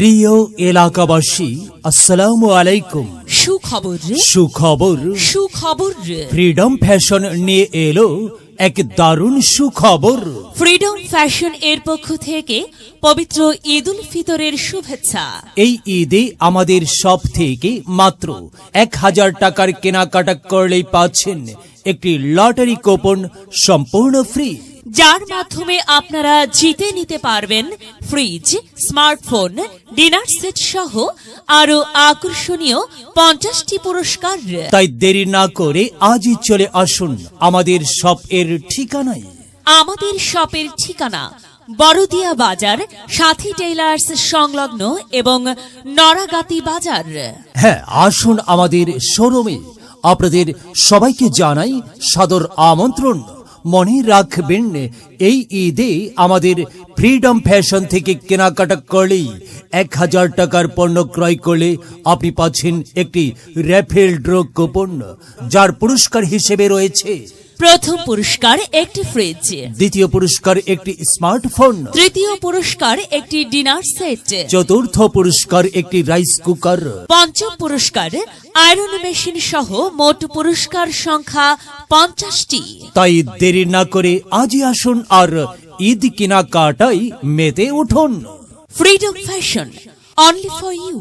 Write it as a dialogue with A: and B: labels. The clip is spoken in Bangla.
A: প্রিয় এলাকাবাসী আসসালামু আলাইকুম।
B: সুখবর
A: সুখবর।
B: সুখবর
A: ফ্রিডম ফ্যাশন নিয়ে এলো এক দারুণ সুখবর।
B: ফ্রিডম ফ্যাশন এর পক্ষ থেকে পবিত্র ঈদ উল ফিতরের শুভেচ্ছা।
A: এই ঈদে আমাদের সব থেকে মাত্র এক হাজার টাকার কেনাকাটা করলেই পাচ্ছেন একটি লটারি কুপন সম্পূর্ণ ফ্রি
B: যার মাধ্যমে আপনারা জিতে নিতে পারবেন ফ্রিজ স্মার্টফোন ডিনার সেট সহ আরও আকর্ষণীয় পঞ্চাশটি পুরস্কার।
A: তাই দেরি না করে আজই চলে আসুন আমাদের সব এর ঠিকানায়।
B: আমাদের শপের ঠিকানা বড়দিয়া বাজার সাথী টেইলার্স সংলগ্ন এবং নরাগাতি বাজার।
A: হ্যাঁ আসুন আমাদের শোরুমে। আপনাদের সবাইকে জানাই সাদর আমন্ত্রণ। মনে রাখবেন, এই ঈদে আমাদের ফ্রিডম ফ্যাশন থেকে কেনাকাটা করলেই এক হাজার টাকার পণ্য ক্রয় করলে আপনি পাচ্ছেন একটি র্যাফেল ড্র কুপন যার পুরস্কার হিসেবে রয়েছে
B: প্রথম পুরস্কার একটি ফ্রিজ
A: দ্বিতীয় পুরস্কার একটি স্মার্টফোন
B: তৃতীয় পুরস্কার একটি ডিনার সেট
A: চতুর্থ পুরস্কার একটি রাইস কুকার
B: পঞ্চম পুরস্কার আয়রন মেশিন সহ মোট পুরস্কার সংখ্যা পঞ্চাশটি।
A: তাই দেরি না করে আজই আসুন আর ঈদ কেনাকাটাই মেতে উঠুন।
B: Freedom fashion only for you